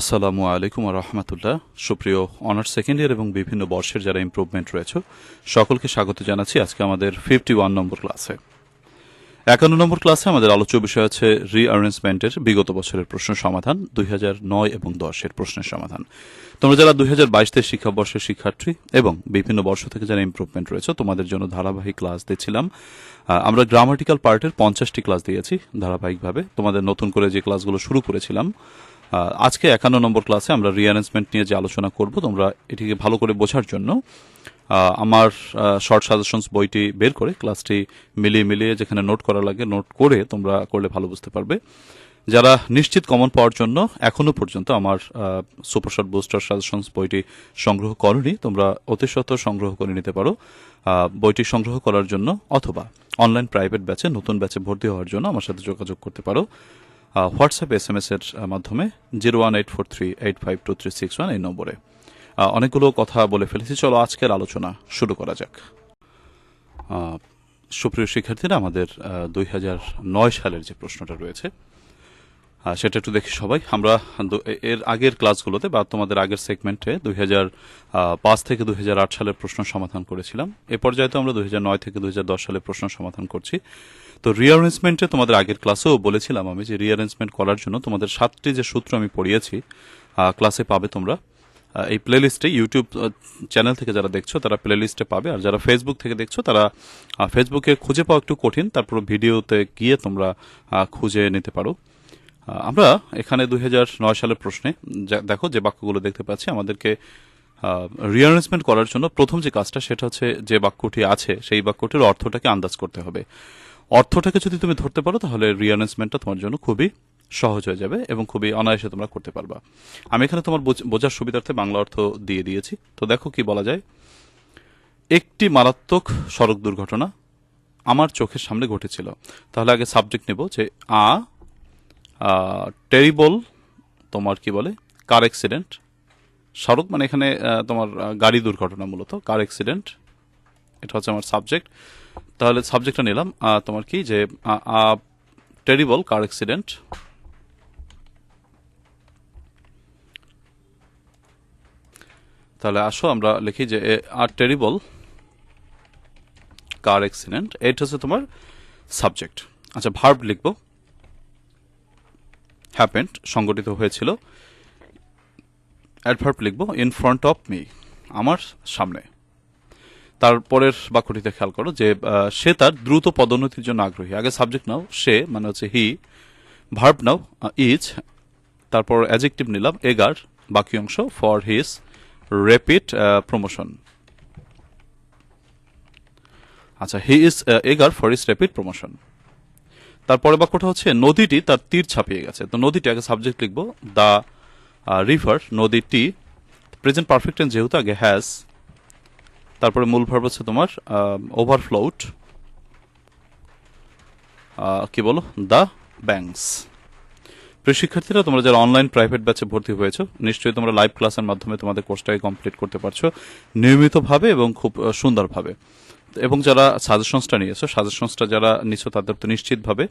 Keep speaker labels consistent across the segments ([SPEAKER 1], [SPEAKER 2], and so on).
[SPEAKER 1] আসসালামু আলাইকুম রহমতুল্লাহ। সুপ্রিয় অনার্স সেকেন্ড ইয়ার এবং বিভিন্ন বর্ষের যারা ইমপ্রুভমেন্ট রয়েছে, সকলকে স্বাগত জানাচ্ছি আজকে আমাদের ফিফটি ওয়ান নম্বর ক্লাসে একান্ন নম্বর ক্লাসে আমাদের আলোচ্য বিষয় আছে রিঅ্যারেঞ্জমেন্টের বিগত বছরের প্রশ্ন সমাধান, দুই নয় এবং দশের প্রশ্নের সমাধান। তোমরা যারা দুই হাজার বাইশ শিক্ষাবর্ষের শিক্ষার্থী এবং বিভিন্ন বর্ষ থেকে যারা ইমপ্রুভমেন্ট রয়েছে, তোমাদের জন্য ধারাবাহিক ক্লাস দিচ্ছিলাম। আমরা গ্রামাটিক্যাল পার্টের পঞ্চাশটি ক্লাস দিয়েছি ধারাবাহিকভাবে। তোমাদের নতুন করে যে ক্লাসগুলো শুরু করেছিলাম আজকে একান্ন নম্বর ক্লাসে আমরা রিঅ্যারেঞ্জমেন্ট নিয়ে যে আলোচনা করব, তোমরা এটিকে ভালো করে বোঝার জন্য আমার শর্ট সাজেশনস বইটি বের করে, ক্লাসটি মিলিয়ে মিলিয়ে যেখানে নোট করা লাগে নোট করে তোমরা করলে ভালো বুঝতে পারবে। যারা নিশ্চিত কমন পাওয়ার জন্য এখনও পর্যন্ত আমার সুপার শর্ট বুস্টার সাজেশনস বইটি সংগ্রহ করনি, তোমরা অতি সত্ত্বর সংগ্রহ করে নিতে পারো বইটি সংগ্রহ করার জন্য অথবা অনলাইন প্রাইভেট ব্যাচে নতুন ব্যাচে ভর্তি হওয়ার জন্য আমার সাথে যোগাযোগ করতে পারো। হোয়াটসঅ্যাপ এস এম এস এর মাধ্যমে zero one eight four three eight five two three six one এই নম্বরে। অনেকগুলো কথা বলে ফেলেছি। চলো আজকের আলোচনা শুরু করা যাক। সুপ্রিয় শিক্ষার্থীরা, আমাদের দুই হাজার নয় সালের যে প্রশ্নটা রয়েছে সেটা একটু দেখি সবাই। আমরা এর আগের ক্লাসগুলোতে বা তোমাদের আগের সেগমেন্টে দুই পাঁচ থেকে দুই হাজার আট সালের প্রশ্ন সমাধান করেছিলাম। এ পর্যায়ে তো আমরা দুই হাজার নয় থেকে দুই হাজার দশ সালের প্রশ্ন সমাধান করছি। তো রিঅ্যারেঞ্জমেন্টে তোমাদের আগের ক্লাসেও বলেছিলাম আমি যে রিঅ্যারেঞ্জমেন্ট করার জন্য তোমাদের সাতটি যে সূত্র আমি পড়িয়েছি ক্লাসে পাবে তোমরা। এই প্লেলিস্টে ইউটিউব চ্যানেল থেকে যারা দেখছ তারা প্লেলিস্টে পাবে। আর যারা ফেসবুক থেকে দেখছ তারা ফেসবুকে খুঁজে পাওয়া একটু কঠিন, তারপর ভিডিওতে গিয়ে তোমরা খুঁজে নিতে পারো। আমরা এখানে দুই সালের প্রশ্নে দেখো যে বাক্যগুলো দেখতে পাচ্ছি, আমাদেরকে রিঅ্যারেঞ্জমেন্ট করার জন্য প্রথম যে কাজটা সেটা হচ্ছে যে বাক্যটি আছে, সেই বাক্যটির অর্থটাকে আন্দাজ করতে হবে। অর্থটাকে যদি তুমি ধরতে পারো, তাহলে রিঅ্যারেঞ্জমেন্টটা তোমার জন্য খুবই সহজ হয়ে যাবে এবং খুবই অনায়াসে তোমরা করতে পারবা। আমি এখানে তোমার বোঝার সুবিধার্থে বাংলা অর্থ দিয়ে দিয়েছি। তো দেখো কি বলা যায়, একটি মারাত্মক সড়ক দুর্ঘটনা আমার চোখের সামনে ঘটেছিল। তাহলে আগে সাবজেক্ট নেব যে আ টেরিবল তোমার কি বলে? কার অ্যাক্সিডেন্ট সড়ক মানে এখানে তোমার গাড়ি দুর্ঘটনা মূলত কার অ্যাক্সিডেন্ট এটা হচ্ছে আমার সাবজেক্ট তাহলে সাবজেক্টটা নিলাম। তোমার কি? যে টেরিবল কার অ্যাক্সিডেন্ট তাহলে আসো, আমরা লিখি যে আর টেরিবল কার অ্যাক্সিডেন্ট এটা হচ্ছে তোমার সাবজেক্ট আচ্ছা ভার্ব লিখব। হ্যাপেন্ড সংগঠিত হয়েছিল। অ্যাডভার্ব লিখব ইন ফ্রন্ট অফ মি আমার সামনে। তারপরের বাক্যটিতে খেয়াল করো যে সে তার দ্রুত পদোন্নতির জন্য আগ্রহী। আগে সাবজেক্ট নাও, সে মানে হচ্ছে হি ভার্ব নাও ইজ তারপর অ্যাজেক্টিভ নিলাম, এগার, বাকি অংশ ফর হিজ রেপিড প্রমোশন আচ্ছা he is eager for his rapid promotion তারপরে বাক্যটা হচ্ছে, নদীটি তার তীর ছাপিয়ে গেছে। তো নদীটি, আগে সাবজেক্ট লিখব দ্য রিভার নদীটি প্রেজেন্ট পারফেক্ট টেন্স যেহেতু, আগে হ্যাজ তারপরে মূল ভার্ব হচ্ছে তোমার ওভারফ্লোট কি বলো? দ্য ব্যাংকস প্রিয় শিক্ষার্থীরা, তোমরা যারা অনলাইন প্রাইভেট ব্যাচে ভর্তি হয়েছো, নিশ্চয়ই তোমরা লাইভ ক্লাসের মাধ্যমে তোমাদের কোর্সটাকে কমপ্লিট করতে পারছ নিয়মিতভাবে এবং খুব সুন্দরভাবে। এবং যারা সাজেশনসটা নিয়েছো, সাজেশনসটা যারা নিচ্ছ তাদের তো নিশ্চিতভাবে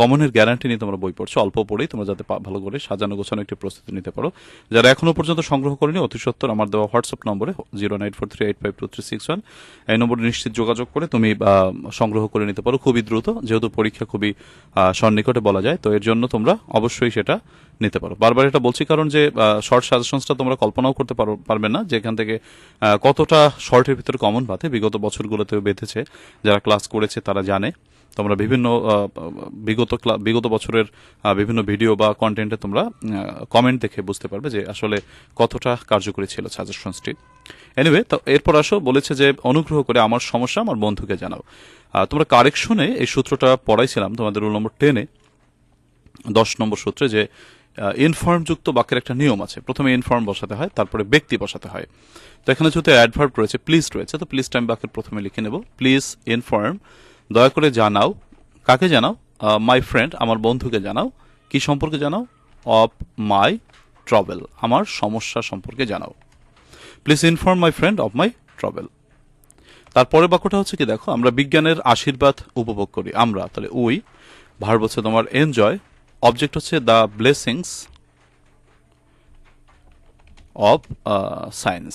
[SPEAKER 1] কমনের গ্যারান্টি নিয়ে তোমরা বই পড়ছো। অল্প পড়েই তোমরা যাতে ভালো করে সাজানো গোছানো একটি প্রস্তুতি নিতে পারো। যারা এখনও পর্যন্ত সংগ্রহ করেনি, অতি সত্তর, আমার দেওয়া হোয়াটসঅ্যাপ নম্বরে zero nine four three eight five two three six one, এই নম্বরে নিশ্চিত যোগাযোগ করে তুমি সংগ্রহ করে নিতে পারো। খুবই দ্রুত, যেহেতু পরীক্ষা খুবই সন্নিকটে বলা যায়, তো এর জন্য তোমরা অবশ্যই সেটা নিতে পারো। বারবার এটা বলছি কারণ যে শর্ট সাজেশনসটা তোমরা কল্পনাও করতে পারো, পারবে না। যে এখান থেকে কতটা শর্টের ভিতরে কমন পাতে বিগত বছরগুলোতেও বেঁধেছে, যারা ক্লাস করেছে তারা জানে। তোমরা বিভিন্ন বিগত বিগত বছরের বিভিন্ন ভিডিও বা কন্টেন্টে তোমরা কমেন্ট দেখে বুঝতে পারবে যে আসলে কতটা কার্যকরী ছিল সাজেশনসটি এনিওয়ে তো এরপর আসো, বলেছে যে, অনুগ্রহ করে আমার সমস্যা আমার বন্ধুকে জানাও। তোমরা কারেকশনে এই সূত্রটা পড়াইছিলাম তোমাদের রোল নম্বর টেনে দশ নম্বর সূত্রে যে ইনফর্ম যুক্ত বাক্যের একটা নিয়ম আছে। প্রথমে ইনফর্ম বসাতে হয়, তারপরে ব্যক্তি বসাতে হয়। তো এখানে যেহেতু অ্যাডভার্ব রয়েছে প্লিজ রয়েছে, তো প্লিজ টাইম বাক্যের প্রথমে লিখে নেব। প্লিজ ইনফর্ম দয়া করে জানাও। কাকে জানাও? মাই ফ্রেন্ড আমার বন্ধুকে জানাও। কি সম্পর্কে জানাও? অফ মাই ট্রাভেল আমার সমস্যা সম্পর্কে জানাও। Please inform my friend of my travel তারপরে বাক্যটা হচ্ছে কি, দেখো, আমরা বিজ্ঞানের আশীর্বাদ উপভোগ করি। আমরা, তাহলে উই ভার্ব হচ্ছে তোমার এনজয় অবজেক্ট হচ্ছে দ্য ব্লেসিংস অফ সায়েন্স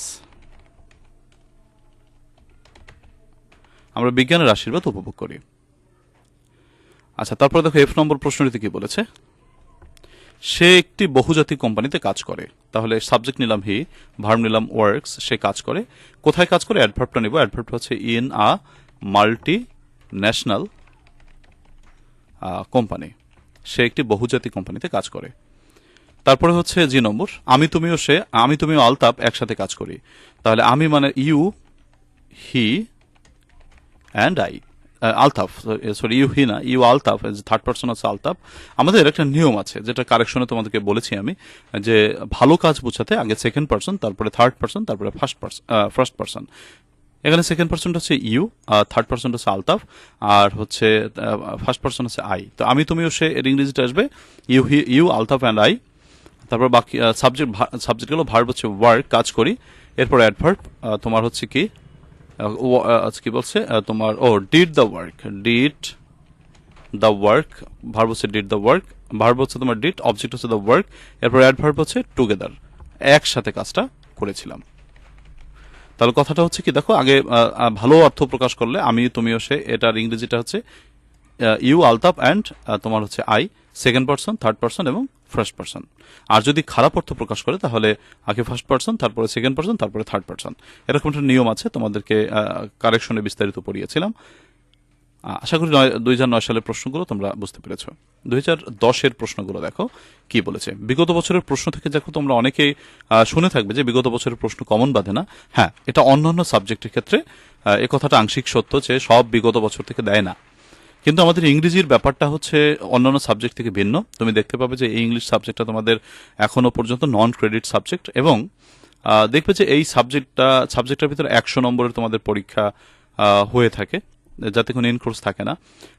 [SPEAKER 1] আমরা বিজ্ঞানের আশীর্বাদ উপভোগ করি। আচ্ছা তারপরে দেখো এফ নম্বর প্রশ্নটিতে কি বলেছে? সে একটি বহুজাতিক কোম্পানিতে কাজ করে। তাহলে সাবজেক্ট নিলাম হি, ভার্ব নিলাম ওয়ার্কস, সে কাজ করে। কোথায় কাজ করে? অ্যাডভার্বটা নিব। অ্যাডভার্বটা হচ্ছে in a multinational company. সে একটি বহুজাতিক কোম্পানিতে কাজ করে। তারপরে হচ্ছে জি নম্বর, আমি তুমিও সে, আমি তুমিও আলতাপ একসাথে কাজ করি। তাহলে আমি মানে you, he, and I Altaf sorry, you, he না, ইউ, আলতাফ থার্ড পার্সন আছে আলতাফ। আমাদের একটা নিয়ম আছে, যেটা কারেকশনে তোমাদেরকে বলেছি আমি, যে ভালো কাজ বোঝাতে আগে সেকেন্ড পার্সন তারপরে থার্ড পার্সন তারপরে ফার্স্ট পার্সন ফার্স্ট পার্সন এখানে সেকেন্ড পার্সনটা হচ্ছে ইউ থার্ড পার্সনটা হচ্ছে আলতাফ, আর হচ্ছে ফার্স্ট পার্সন হচ্ছে আই তো আমি তুমিও সে এর ইংরেজিটা আসবে you he you Altaf and I তারপর বাকি সাবজেক্ট সাবজেক্ট সাবজেক্টগুলো ভার্ব হচ্ছে ওয়ার্ক কাজ করি। এরপর অ্যাডভার্ব তোমার হচ্ছে কি কি বলছে তোমার, ও did the work did the work verb হচ্ছে ডিড দ্য ওয়ার্ক ভার্ব হচ্ছে তোমার ডিড অবজেক্ট হচ্ছে দ্য ওয়ার্ক এরপর অ্যাডভার্ব হচ্ছে টুগেদার একসাথে কাজটা করেছিলাম। তাহলে কথাটা হচ্ছে কি, দেখো, আগে ভালো অর্থ প্রকাশ করলে আমি, তুমিও সে, এটার ইংরেজিটা হচ্ছে ইউ আলতাপ অ্যান্ড তোমার হচ্ছে I, second person, third person এবং ফার্স্ট পার্সন। আর যদি খারাপ অর্থ প্রকাশ করে, তাহলে আগে ফার্স্ট পার্সন, তারপরে সেকেন্ড পার্সন, তারপরে থার্ড পার্সন। এরকম একটা নিয়ম আছে, তোমাদেরকে কারেকশনে বিস্তারিত পড়িয়েছিলাম। আশা করি দুই হাজার নয় সালের প্রশ্নগুলো তোমরা বুঝতে পেরেছ। দুই হাজার দশের প্রশ্নগুলো দেখো, কি বলেছে? বিগত বছরের প্রশ্ন থেকে দেখো তোমরা অনেকেই শুনে থাকবে যে বিগত বছরের প্রশ্ন কমন বাঁধে না। হ্যাঁ এটা অন্যান্য সাবজেক্টের ক্ষেত্রে এ কথাটা আংশিক সত্য যে সব বিগত বছর থেকে দেয় না। কিন্তু আমাদের ইংরেজির ব্যাপারটা হচ্ছে অন্যান্য সাবজেক্ট থেকে ভিন্ন। তুমি দেখতে পাবে যে এই ইংলিশ সাবজেক্টটা তোমাদের এখনও পর্যন্ত নন ক্রেডিট সাবজেক্ট এবং দেখবে যে এই সাবজেক্টটা সাবজেক্টের ভিতরে একশো নম্বরের তোমাদের পরীক্ষা হয়ে থাকে। যাতে কোনো ইনকোর্স থাকে না।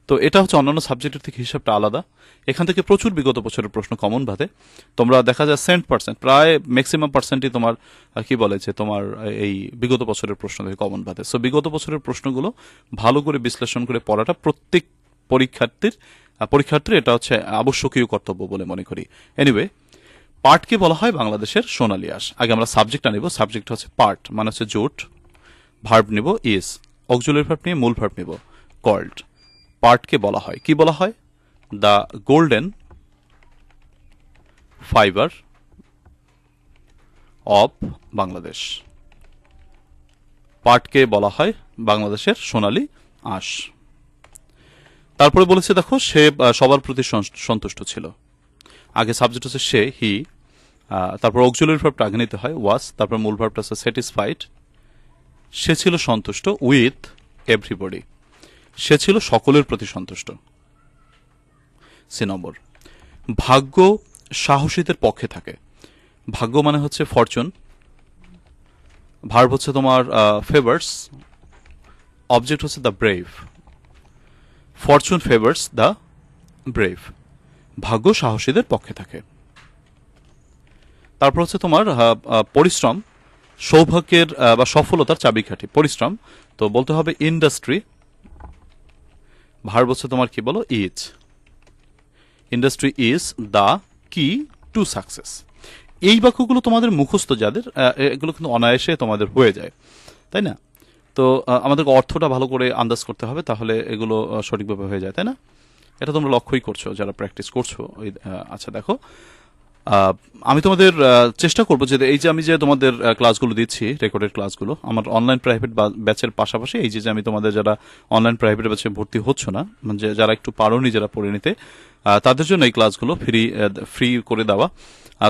[SPEAKER 1] তো এটা হচ্ছে অন্যান্য সাবজেক্টের থেকে হিসাবটা আলাদা। এখান থেকে প্রচুর বিগত বছরের প্রশ্ন কমন বাদে। তোমরা দেখা যায় সেন্ট পার্সেন্ট প্রায় ম্যাক্সিমাম পার্সেন্টই তোমার কি বলে যে তোমার এই বিগত বছরের প্রশ্ন থেকে কমন বাদে। সো বিগত বছরের প্রশ্নগুলো ভালো করে বিশ্লেষণ করে পড়াটা প্রত্যেক পরীক্ষার্থীর পরীক্ষার্থীর এটা হচ্ছে আবশ্যকীয় কর্তব্য বলে মনে করি। এনিওয়ে পার্টকে বলা হয় বাংলাদেশের সোনালী আস আগে আমরা সাবজেক্টটা নিব। সাবজেক্ট হচ্ছে পার্ট মানে হচ্ছে জোট। ভার্ব নিব ইস অক্সুলারি ভার্ব নিয়ে মূল ভার্ব নিব। কল্ড পার্টকে বলা হয়। কি বলা হয়? The golden fibre of Bangladesh. পার্টকে বলা হয়? বাংলাদেশের সোনালী আঁশ। তারপরে বলেছে, দেখো, সে সবার প্রতি সন্তুষ্ট ছিল। আগে সাবজেক্ট হচ্ছে সে হি তারপর অক্সুলারি ভার্বটা আগে নিতে হয় ওয়াস তারপর মূল ভার্বটা হচ্ছে স্যাটিসফাইড সে ছিল সন্তুষ্ট উইথ এভরিবডি। সে ছিল সকলের প্রতি সন্তুষ্ট। সে নম্বর। ভাগ্য সাহসীদের পক্ষে থাকে। ভাগ্য মানে হচ্ছে ফরচুন ভার্ব হচ্ছে তোমার ফেভার্স অবজেক্ট হচ্ছে the brave fortune favours the brave ভাগ্য সাহসীদের পক্ষে থাকে। তারপর হচ্ছে তোমার পরিশ্রম। সৌভাগ্যের বা সফলতার চাবিকাঠি, পরিশ্রম। তো বলতে হবে ইন্ডাস্ট্রি ভার্ব হচ্ছে তোমার কি বলো? Is industry is the key to success এই বাক্যগুলো তোমাদের মুখস্থ যাদের এগুলো কিন্তু অনায়াসে তোমাদের হয়ে যায়। তাই না? তো আমাদেরকে অর্থটা ভালো করে আন্দাজ করতে হবে, তাহলে এগুলো সঠিকভাবে হয়ে যায়। তাই না? এটা তোমরা লক্ষ্যই করছ, যারা প্র্যাকটিস করছ। আচ্ছা দেখো। আমি তোমাদের চেষ্টা করব যে এই যে আমি যে তোমাদের ক্লাসগুলো দিচ্ছি রেকর্ডেড ক্লাসগুলো আমার অনলাইন প্রাইভেট ব্যাচের পাশাপাশি এই যে আমি তোমাদের যারা অনলাইন প্রাইভেট ব্যাচে ভর্তি হচ্ছ না মানে যারা একটু পারোনি যারা পড়ে নিতে তাদের জন্য এই ক্লাসগুলো ফ্রি ফ্রি করে দেওয়া।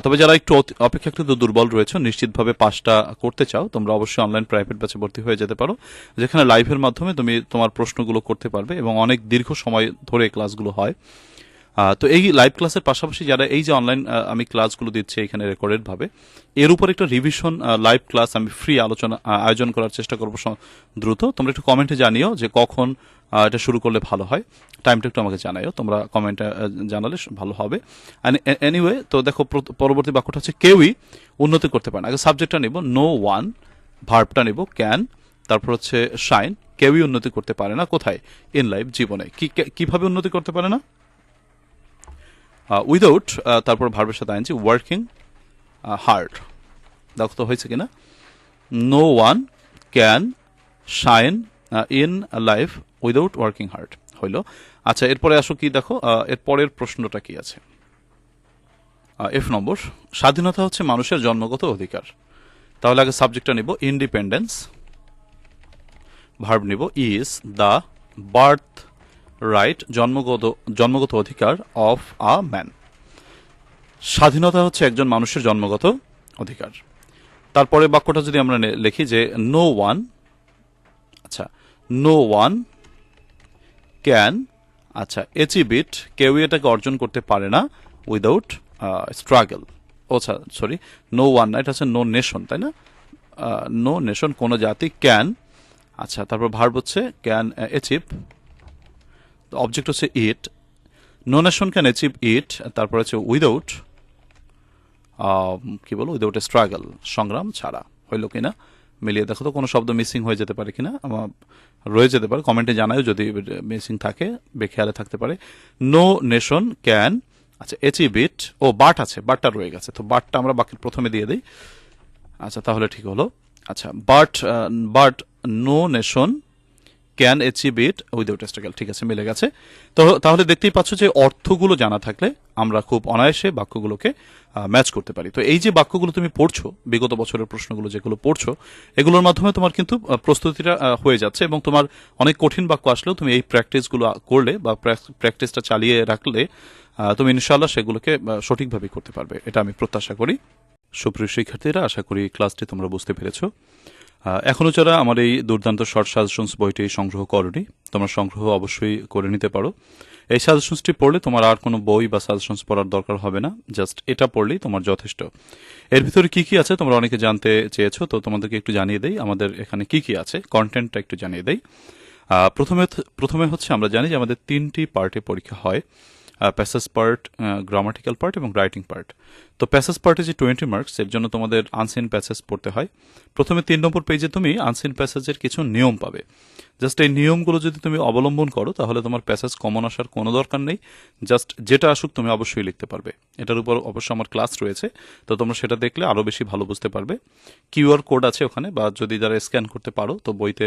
[SPEAKER 1] তবে যারা একটু অপেক্ষাকৃত দুর্বল রয়েছে, নিশ্চিতভাবে পাশটা করতে চাও, তোমরা অবশ্যই অনলাইন প্রাইভেট ব্যাচে ভর্তি হয়ে যেতে পারো, যেখানে লাইভের মাধ্যমে তুমি তোমার প্রশ্নগুলো করতে পারবে এবং অনেক দীর্ঘ সময় ধরে ক্লাসগুলো হয়। তো এই লাইভ ক্লাসের পাশাপাশি যারা এই যে অনলাইন আমি ক্লাসগুলো দিচ্ছি এখানে রেকর্ডেড ভাবে, এর উপর একটা রিভিশন লাইভ ক্লাস আমি ফ্রি আলোচনা আয়োজন করার চেষ্টা করব দ্রুত। তোমরা একটু কমেন্টে জানিও যে কখন এটা শুরু করলে ভালো হয়। টাইমটা একটু আমাকে জানাইও, তোমরা কমেন্টে জানালে ভালো হবে। এনিওয়ে তো দেখো পরবর্তী বাক্যটা হচ্ছে, কেউই উন্নতি করতে পারে না। আগে সাবজেক্টটা নিব নো ওয়ান ভার্বটা নিব ক্যান তারপর হচ্ছে শাইন কেউই উন্নতি করতে পারে না। কোথায়? ইন লাইফ জীবনে। কি, কীভাবে উন্নতি করতে পারে না? উইদাউট তারপর ভার্বের সাথে আনছি ওয়ার্কিং হার্ড দেখো তো হয়েছে কিনা? No one can shine in life without working hard হইল? আচ্ছা এরপরে আসো কি দেখো? এর পরের প্রশ্নটা কি আছে? এফ নম্বর, স্বাধীনতা হচ্ছে মানুষের জন্মগত অধিকার। তাহলে আগে সাবজেক্টটা নিব ইন্ডিপেন্ডেন্স ভার্ব নিব ইজ দ্য বার্থ রাইট জন্মগত জন্মগত অধিকার অফ আ ম্যান স্বাধীনতা হচ্ছে একজন মানুষের জন্মগত অধিকার। তারপরে বাক্যটা যদি আমরা লিখি যে নো ওয়ান আচ্ছা নো ওয়ান ক্যান আচ্ছা অ্যাচিভ ইট কেউ এটাকে অর্জন করতে পারে না without struggle oh sorry no one না এটা হচ্ছে নো নেশন তাই না? নো নেশন কোনো জাতি ক্যান আচ্ছা তারপর ভার্ব হচ্ছে ক্যান অ্যাচিভ অবজেক্ট হচ্ছে it no nation can achieve it তারপর হচ্ছে উইদাউট কি বলব উইদাউট এ স্ট্রাগল সংগ্রাম ছাড়া, হইল কিনা? মিলিয়ে দেখো তো কোনো শব্দ মিসিং হয়ে যেতে পারে কিনা? আমার রয়ে যেতে পারে কমেন্টে জানাও যদি মিসিং থাকে, বেখেয়ালে থাকতে পারে। নো নেশন ক্যান আচ্ছা অ্যাচিভ ইট ও বাট আছে বাটটা রয়ে গেছে, তো বাটটা আমরা বাকি প্রথমে দিয়ে দিই। আচ্ছা তাহলে ঠিক হলো। আচ্ছা but but no nation can achieve it without struggle ঠিক আছে, মিলে গেছে। তো তাহলে দেখতেই পাচ্ছ যে অর্থগুলো জানা থাকলে আমরা খুব অনায়াসে বাক্যগুলোকে ম্যাচ করতে পারি। তো এই যে বাক্যগুলো তুমি পড়ছো, বিগত বছরের প্রশ্নগুলো যেগুলো পড়ছো, এগুলোর মাধ্যমে তোমার কিন্তু প্রস্তুতিটা হয়ে যাচ্ছে এবং তোমার অনেক কঠিন বাক্য আসলেও তুমি এই প্র্যাকটিসগুলো করলে বা প্র্যাকটিসটা চালিয়ে রাখলে তুমি ইনশাল্লাহ সেগুলোকে সঠিকভাবে করতে পারবে। এটা আমি প্রত্যাশা করি। সুপ্রিয় শিক্ষার্থীরা, আশা করি ক্লাসটি তোমরা বুঝতে পেরেছ। আহ, এখনও যারা আমার এই দুর্দান্ত শর্ট সাজেশনস বইটি সংগ্রহ করনি তোমরা সংগ্রহ অবশ্যই করে নিতে পারো। এই সাজেশনসটি পড়লে তোমার আর কোনো বই বা সাজেশনস পড়ার দরকার হবে না জাস্ট এটা পড়লেই তোমার যথেষ্ট। এর ভিতরে কি কি আছে তোমরা অনেকে জানতে চেয়েছো তো তোমাদেরকে একটু জানিয়ে দেই আমাদের এখানে কি কি আছে কন্টেন্টটা একটু জানিয়ে দেই। প্রথমে প্রথমে হচ্ছে আমরা জানি যে আমাদের তিনটি পার্টে পরীক্ষা হয়। প্যাসেজ পার্ট গ্রামাটিক্যাল পার্ট এবং রাইটিং পার্ট তো প্যাসেজ পার্টে যে টোয়েন্টি মার্কস এর জন্য তোমাদের আনসিন প্যাসেজ পড়তে হয়। প্রথমে তিন নম্বর পেজে তুমি আনসিন প্যাসেজের কিছু নিয়ম পাবে। জাস্ট এই নিয়মগুলো যদি তুমি অবলম্বন করো, তাহলে তোমার প্যাসেজ কমন আসার কোনো দরকার নেই। জাস্ট যেটা আসুক, তুমি অবশ্যই লিখতে পারবে। এটার উপর অবশ্য আমার ক্লাস রয়েছে, তো তোমরা সেটা দেখলে আরও বেশি ভালো বুঝতে পারবে। কিউআর কোড আছে ওখানে, বা যদি যারা স্ক্যান করতে পারো, তো বইতে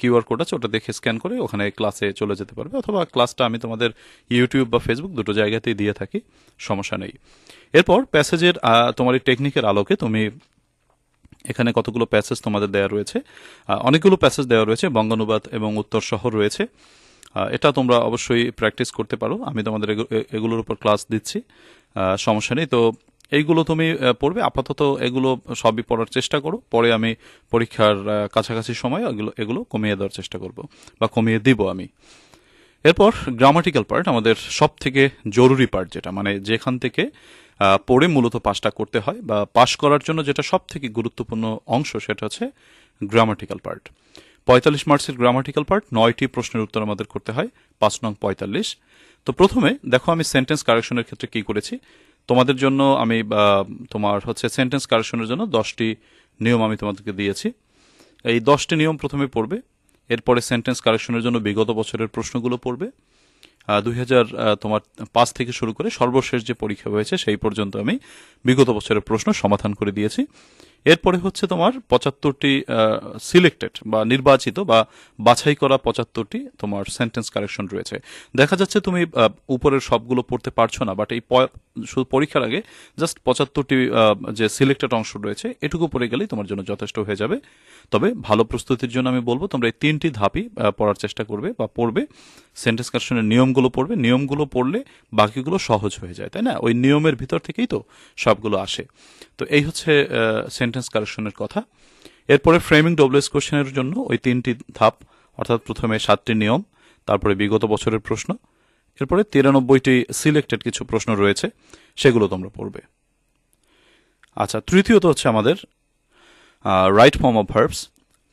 [SPEAKER 1] কিউআর কোড আছে, ওটা দেখে স্ক্যান করে ওখানে ক্লাসে চলে যেতে পারবে। অথবা ক্লাসটা আমি তোমাদের ইউটিউব বা ফেসবুক দুটো জায়গাতেই দিয়ে থাকি, সমস্যা নেই। এরপর প্যাসেজের তোমার এই টেকনিকের আলোকে তুমি এখানে কতগুলো প্যাসেজ তোমাদের দেওয়া রয়েছে? অনেকগুলো প্যাসেজ দেওয়া রয়েছে, বঙ্গানুবাদ এবং উত্তর শহর রয়েছে। এটা তোমরা অবশ্যই প্র্যাকটিস করতে পারো। আমি তোমাদের এগু- এগুলোর উপর ক্লাস দিচ্ছি। সমস্যা নেই। তো এইগুলো তুমি পড়বে। আপাতত এগুলো সবই পড়ার চেষ্টা করো। পরে আমি পরীক্ষার কাছাকাছি সময় এগুলো এগুলো কমিয়ে দেওয়ার চেষ্টা করব বা কমিয়ে দিব আমি। এরপর গ্রামাটিক্যাল পার্ট আমাদের সব থেকে জরুরি পার্ট যেটা মানে যেখান থেকে পড়ে মূলত পাশটা করতে হয় বা পাশ করার জন্য যেটা সব থেকে গুরুত্বপূর্ণ অংশ সেটা হচ্ছে গ্রামাটিক্যাল পার্ট পঁয়তাল্লিশ মার্কসের গ্রামাটিক্যাল পার্ট নয়টি প্রশ্নের উত্তর আমাদের করতে হয়, পাঁচ নং পঁয়তাল্লিশ। তো প্রথমে, দেখো আমি সেন্টেন্স কারেকশনের ক্ষেত্রে কি করেছি? তোমাদের জন্য আমি তোমার হচ্ছে সেন্টেন্স কারেকশনের জন্য দশটি নিয়ম আমি তোমাদেরকে দিয়েছি। এই দশটি নিয়ম প্রথমে পড়বে এরপরে সেন্টেন্স কারেকশনের জন্য বিগত বছরের প্রশ্নগুলো পড়বে। দুই হাজার তোমার পাঁচ থেকে শুরু করে সর্বশেষ যে পরীক্ষা হয়েছে, সেই পর্যন্ত আমি বিগত বছরের প্রশ্ন সমাধান করে দিয়েছি। এরপরে হচ্ছে তোমার পঁচাত্তরটি সিলেক্টেড বা নির্বাচিত বা বাছাই করা পঁচাত্তরটি তোমার সেন্টেন্স কারেকশন রয়েছে। দেখা যাচ্ছে তুমি উপরের সবগুলো পড়তে পারছ না বাট এই শুধু পরীক্ষার আগে জাস্ট পঁচাত্তরটি যে সিলেক্টেড অংশ রয়েছে, এটুকু পড়ে গেলেই তোমার জন্য যথেষ্ট হয়ে যাবে। তবে ভালো প্রস্তুতির জন্য আমি বলব, তোমরা এই তিনটি ধাপই পড়ার চেষ্টা করবে বা পড়বে। সেন্টেন্স কারেকশনের নিয়মগুলো পড়বে, নিয়মগুলো পড়লে বাকিগুলো সহজ হয়ে যায়, তাই না? ওই নিয়মের ভিতর থেকেই তো সবগুলো আসে। তো এই হচ্ছে সেন্টেন্স কারেকশনের কথা। এরপরে ফ্রেমিং ডব্লিউএস কোশ্চেনের জন্য ওই তিনটি ধাপ, অর্থাৎ প্রথমে সাতটি নিয়ম, তারপরে বিগত বছরের প্রশ্ন, এরপরে তিরানব্বইটি সিলেক্টেড কিছু প্রশ্ন রয়েছে, সেগুলো তোমরা পড়বে। আচ্ছা তৃতীয়ত হচ্ছে আমাদের রাইট ফর্ম অফ ভার্বস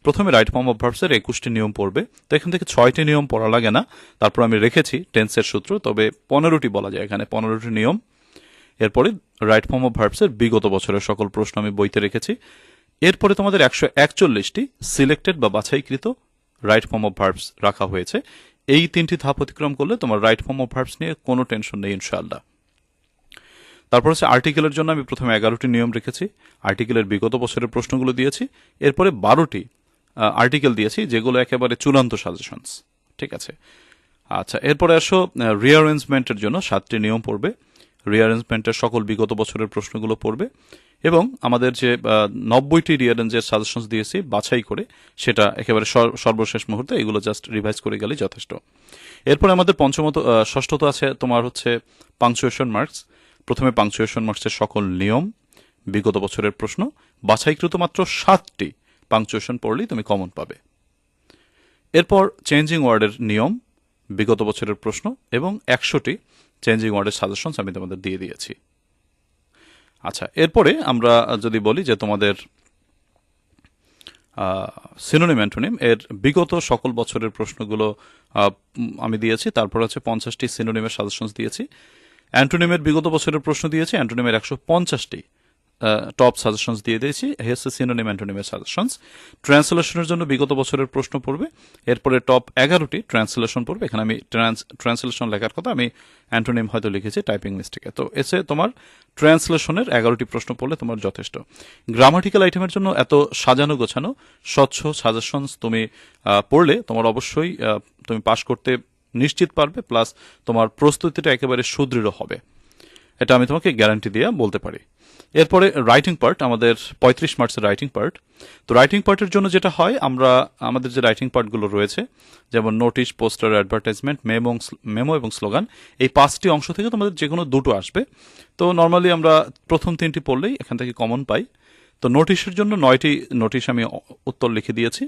[SPEAKER 1] প্রথমে রাইট ফর্ম অফ ভার্বসের একুশটি নিয়ম পড়বে। তো এখান থেকে ছয়টি নিয়ম পড়া লাগে না। তারপর আমি রেখেছি টেন্সের সূত্র, তবে পনেরোটি বলা যায় এখানে, পনেরোটি নিয়ম। এরপরে রাইট ফর্ম অফ ভার্বসের বিগত বছরের সকল প্রশ্ন আমি বইতে রেখেছি। এরপরে তোমাদের একশো একচল্লিশটি সিলেক্টেড বা বাছাইকৃত রাইট ফর্ম অফ ভার্বস রাখা হয়েছে। এই তিনটি ধাপ অতিক্রম করলে তোমার রাইট ফর্ম অফ ভার্বস নিয়ে কোনো টেনশন নেই, ইনশাআল্লাহ। তারপর হচ্ছে আর্টিকেলের জন্য আমি প্রথমে এগারোটি নিয়ম রেখেছি। আর্টিকেলের বিগত বছরের প্রশ্নগুলো দিয়েছি। এরপরে বারোটি আর্টিকেল দিয়েছি, যেগুলো একেবারে চূড়ান্ত সাজেশনস। ঠিক আছে? আচ্ছা এরপরে আসো রিঅ্যারেঞ্জমেন্টের জন্য সাতটি নিয়ম পড়বে। রিঅ্যারেঞ্জমেন্টের সকল বিগত বছরের প্রশ্নগুলো পড়বে এবং আমাদের যে নব্বইটি রিঅ্যারেঞ্জের সাজেশনস দিয়েছি, বাছাই করে সেটা একেবারে সর- সর্বশেষ মুহূর্তে এগুলো জাস্ট রিভাইজ করে গেলেই যথেষ্ট। এরপরে আমাদের পঞ্চমত ষষ্ঠত আছে তোমার হচ্ছে পাংচুয়েশন মার্কস প্রথমে পাংচুয়েশন মার্কসের সকল নিয়ম, বিগত বছরের প্রশ্ন। বাছাইকৃত মাত্র সাতটি পাংচুয়েশন পড়লেই তুমি কমন পাবে। এরপর চেঞ্জিং ওয়ার্ডের নিয়ম, বিগত বছরের প্রশ্ন এবং একশোটি চেঞ্জিং ওয়ার্ডের সাজেশনস আমি তোমাদের দিয়ে দিয়েছি। আচ্ছা এরপরে আমরা যদি বলি যে তোমাদের সিনোনিম অ্যান্টোনিম এর বিগত সকল বছরের প্রশ্নগুলো আমি দিয়েছি, তারপর হচ্ছে পঞ্চাশটি সিনোনিমের সাজেশনস দিয়েছি। অ্যান্টোনিমের বিগত বছরের প্রশ্ন দিয়েছি অ্যান্টোনিমের একশো পঞ্চাশটি। টপ সাজেশনস দিয়ে দিয়েছি। হেসে সিনোনিম অ্যান্টোনিমের সাজেশনস ট্রান্সলেশনের জন্য বিগত বছরের প্রশ্ন পড়বে। এরপরে টপ এগারোটি ট্রান্সলেশন পড়বে। এখানে আমি ট্রান্স ট্রান্সলেশন লেখার কথা আমি অ্যান্টোনিম হয়তো লিখেছি টাইপিং মিস্টেকে তো এসে তোমার ট্রান্সলেশনের এগারোটি প্রশ্ন পড়লে তোমার যথেষ্ট। গ্রামাটিক্যাল আইটেমের জন্য এত সাজানো গোছানো, স্বচ্ছ সাজেশনস তুমি পড়লে তোমার অবশ্যই তুমি পাশ করতে নিশ্চিত পারবে প্লাস তোমার প্রস্তুতিটা একেবারে সুদৃঢ় হবে। এটা আমি তোমাকে গ্যারান্টি দিয়ে বলতে পারি। এরপরে রাইটিং পার্ট আমাদের পঁয়ত্রিশ মার্কসের রাইটিং পার্ট তো রাইটিং পার্টের জন্য যেটা হয়, আমরা, আমাদের যে রাইটিং পার্টগুলো রয়েছে, যেমন notice poster advertisement memo memo এবং স্লোগান এই পাঁচটি অংশ থেকে তোমাদের যে কোনো দুটো আসবে। তো নর্মালি আমরা প্রথম তিনটি পড়লেই এখান থেকে কমন পাই। তো নোটিশের জন্য নয়টি নোটিশ আমি উত্তর লিখে দিয়েছি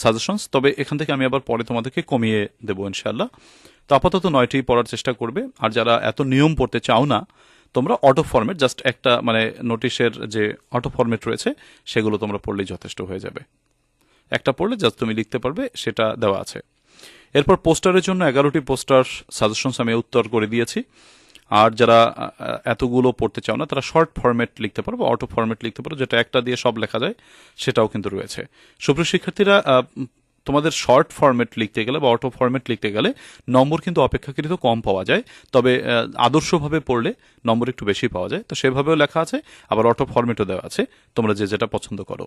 [SPEAKER 1] সাজেশনস তবে এখান থেকে আমি আবার পরে তোমাদেরকে কমিয়ে দেবো ইনশাল্লাহ তো আপাতত নয়টি পড়ার চেষ্টা করবে। আর যারা এত নিয়ম পড়তে চাও না তোমরা অটো ফরম্যাট জাস্ট একটা মানে নোটিশের যে অটো ফরম্যাট রয়েছে, সেগুলো তোমরা পড়লেই যথেষ্ট হয়ে যাবে। একটা পড়লে জাস্ট তুমি লিখতে পারবে, সেটা দেওয়া আছে। এরপর পোস্টারের জন্য এগারোটি পোস্টার সাজেশনস আমি উত্তর করে দিয়েছি। আর যারা এতগুলো পড়তে চাও না, তারা শর্ট ফরম্যাট লিখতে পারো বা অটো ফরম্যাট লিখতে পারো, যেটা একটা দিয়ে সব লেখা যায়, সেটাও কিন্তু রয়েছে। সুপ্রিয় শিক্ষার্থীরা তোমাদের শর্ট ফরম্যাট লিখতে গেলে বা অটো ফরম্যাট লিখতে গেলে নম্বর কিন্তু অপেক্ষাকৃত কম পাওয়া যায়। তবে আদর্শভাবে পড়লে নম্বর একটু বেশি পাওয়া যায়। তো সেভাবেও লেখা আছে, আবার অটো ফরম্যাটও দেওয়া আছে। তোমরা যে যেটা পছন্দ করো।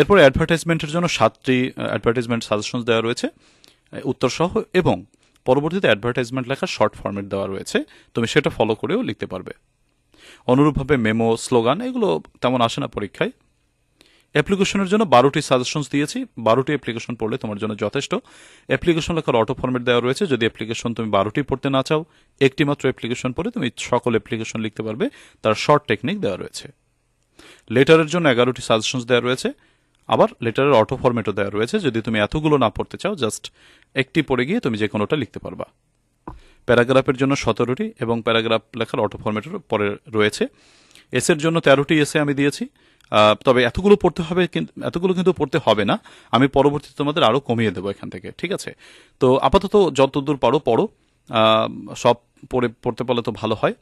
[SPEAKER 1] এরপর অ্যাডভার্টাইজমেন্টের জন্য সাতটি অ্যাডভার্টাইজমেন্ট সাজেশন দেওয়া রয়েছে উত্তরসহ এবং পরবর্তীতে অ্যাডভার্টাইজমেন্ট লেখা শর্ট ফরম্যাট দেওয়া রয়েছে। তুমি সেটা ফলো করেও লিখতে পারবে। অনুরূপভাবে মেমো স্লোগান এগুলো তেমন আসে না পরীক্ষায়। অ্যাপ্লিকেশনের জন্য বারোটি সাজেশনস দিয়েছি। বারোটি অ্যাপ্লিকেশন পড়লে তোমার জন্য যথেষ্ট। অ্যাপ্লিকেশন লেখার অটো ফরম্যাট দেওয়া রয়েছে। যদি অ্যাপ্লিকেশন তুমি বারোটি পড়তে না চাও একটি মাত্র অ্যাপ্লিকেশন পড়ে তুমি সকল অ্যাপ্লিকেশন লিখতে পারবে। তার শর্ট টেকনিক দেওয়া রয়েছে। লেটারের জন্য এগারোটি সাজেশনস দেওয়া রয়েছে। আবার লেটারের অটো ফরম্যাটও দেওয়া রয়েছে। যদি তুমি এতগুলো না পড়তে চাও জাস্ট একটি পড়ে গিয়ে তুমি যে কোনোটা লিখতে পারবা। প্যারাগ্রাফের জন্য সতেরোটি এবং প্যারাগ্রাফ লেখার অটো ফরম্যাটের পরে রয়েছে। এসের জন্য তেরোটি এসে আমি দিয়েছি। তবে এতগুলো পড়তে হবে এতগুলো কিন্তু পড়তে হবে না। আমি পরবর্তীতে তোমাদের আরও কমিয়ে দেবো এখান থেকে, ঠিক আছে? তো আপাতত যতদূর পারো পড়ো। সব পড়ে, পড়তে পারলে তো ভালো হয়।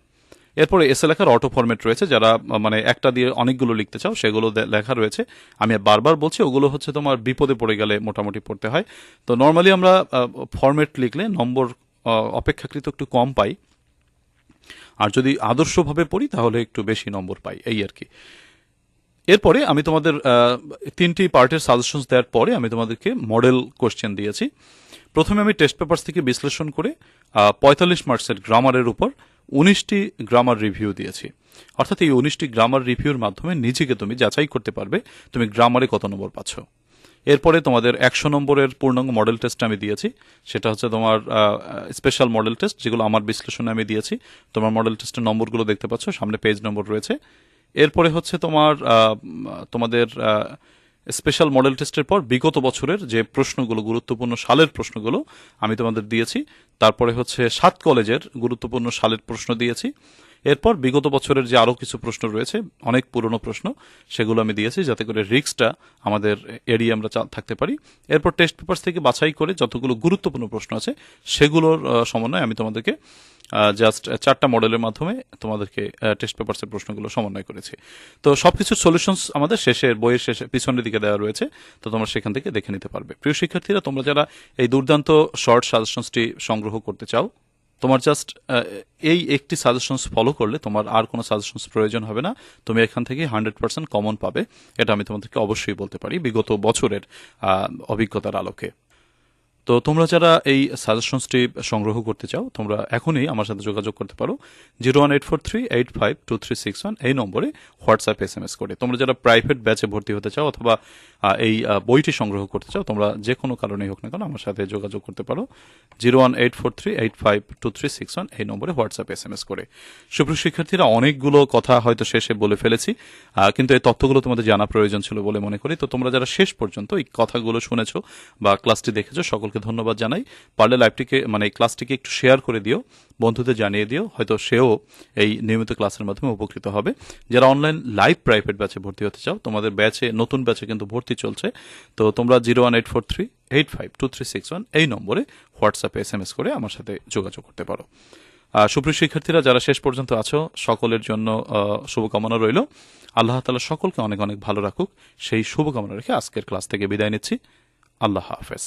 [SPEAKER 1] এরপরে এসে লেখার অটো ফরম্যাট রয়েছে, যারা মানে একটা দিয়ে অনেকগুলো লিখতে চাও, সেগুলো লেখা রয়েছে। আমি বারবার বলছি, ওগুলো হচ্ছে তোমার বিপদে পড়ে গেলে মোটামুটি পড়তে হয়। তো নর্মালি আমরা ফরম্যাট লিখলে নম্বর অপেক্ষাকৃত একটু কম পাই। আর যদি আদর্শভাবে পড়ি, তাহলে একটু বেশি নম্বর পাই, এই আর কি। এরপরে আমি তোমাদের তিনটি পার্টের সাজেশনস দেওয়ার পরে আমি তোমাদেরকে মডেল কোশ্চেন দিয়েছি। প্রথমে আমি টেস্ট পেপার্স থেকে বিশ্লেষণ করে পঁয়তাল্লিশ মার্কসের গ্রামারের উপর উনিশটি গ্রামার রিভিউ দিয়েছি। অর্থাৎ এই উনিশটি গ্রামার রিভিউর মাধ্যমে নিজেকে তুমি যাচাই করতে পারবে, তুমি গ্রামারে কত নম্বর পাচ্ছ। এরপরে তোমাদের একশো নম্বরের পূর্ণাঙ্গ মডেল টেস্ট আমি দিয়েছি। সেটা হচ্ছে তোমার স্পেশাল মডেল টেস্ট যেগুলো আমার বিশ্লেষণে আমি দিয়েছি। তোমার মডেল টেস্টের নম্বরগুলো দেখতে পাচ্ছ, সামনে পেজ নম্বর রয়েছে। এরপরে হচ্ছে তোমার তোমাদের স্পেশাল মডেল টেস্টের পর বিগত বছরের যে প্রশ্নগুলো, গুরুত্বপূর্ণ সালের প্রশ্নগুলো আমি তোমাদের দিয়েছি, তারপরে হচ্ছে সাত কলেজের গুরুত্বপূর্ণ সালের প্রশ্ন দিয়েছি। এরপর বিগত বছরের যে আরও কিছু প্রশ্ন রয়েছে, অনেক পুরনো প্রশ্ন, সেগুলো আমি দিয়েছি যাতে করে রিক্সটা আমাদের এড়িয়ে আমরা থাকতে পারি। এরপর টেস্ট পেপার্স থেকে বাছাই করে যতগুলো গুরুত্বপূর্ণ প্রশ্ন আছে, সেগুলোর সমন্বয়ে আমি তোমাদেরকে জাস্ট চারটা মডেলের মাধ্যমে তোমাদেরকে টেস্ট পেপার্সের প্রশ্নগুলো সমন্বয় করেছি। তো সবকিছুর সলিউশনস আমাদের শেষের বইয়ের শেষে, পিছনের দিকে দেওয়া রয়েছে, তো তোমরা সেখান থেকে দেখে নিতে পারবে। প্রিয় শিক্ষার্থীরা, তোমরা যারা এই দুর্দান্ত শর্ট সাজেশনসটি সংগ্রহ করতে চাও, তোমার জাস্ট এই একটি সাজেশনস ফলো করলে তোমার আর কোনো সাজেশনস প্রয়োজন হবে না। তুমি এখান থেকে হান্ড্রেড পার্সেন্ট কমন পাবে। এটা আমি তোমাদেরকে অবশ্যই বলতে পারি। বিগত বছরের অভিজ্ঞতার আলোকে। তো তোমরা যারা এই সাজেশনসটি সংগ্রহ করতে চাও, তোমরা এখনই আমার সাথে যোগাযোগ করতে পারো। Zero one eight four three, eight five two three six one, এই নম্বরে হোয়াটসঅ্যাপ এস এম এস করে। তোমরা যারা প্রাইভেট ব্যাচে ভর্তি হতে চাও অথবা এই বইটি সংগ্রহ করতে চাও, তোমরা যে কোনো কারণেই হোক না কেন আমার সাথে যোগাযোগ করতে পারো। Zero one eight four three, eight five two three six one, এই নম্বরে হোয়াটসঅ্যাপ এস এম এস করে। সুপ্রিয় শিক্ষার্থীরা, অনেকগুলো কথা হয়তো শেষে বলে ফেলেছি কিন্তু এই তথ্যগুলো তোমাদের জানা প্রয়োজন ছিল বলে মনে করি। তো তোমরা যারা শেষ পর্যন্ত এই কথাগুলো শুনেছো বা ক্লাসটি দেখেছ সকলকে ধন্যবাদ জানাই। পারলে লাইভটিকে মানে এই ক্লাসটিকে একটু শেয়ার করে দিও। বন্ধুদের জানিয়ে দিও, হয়তো সেও এই নিয়মিত ক্লাসের মাধ্যমে উপকৃত হবে। যারা অনলাইন লাইভ প্রাইভেট ব্যাচে ভর্তি হতে চাও, তোমাদের ব্যাচে নতুন ব্যাচে কিন্তু ভর্তি চলছে। তো তোমরা zero one eight four three eight five two three six one এই নম্বরে হোয়াটসঅ্যাপে এস এম এস করে আমার সাথে যোগাযোগ করতে পারো। সুপ্রিয় শিক্ষার্থীরা, যারা শেষ পর্যন্ত আছো, সকলের জন্য শুভকামনা রইল। আল্লাহ তালা সকলকে অনেক অনেক ভালো রাখুক। সেই শুভকামনা রেখে আজকের ক্লাস থেকে বিদায় নিচ্ছি। আল্লাহ হাফেজ।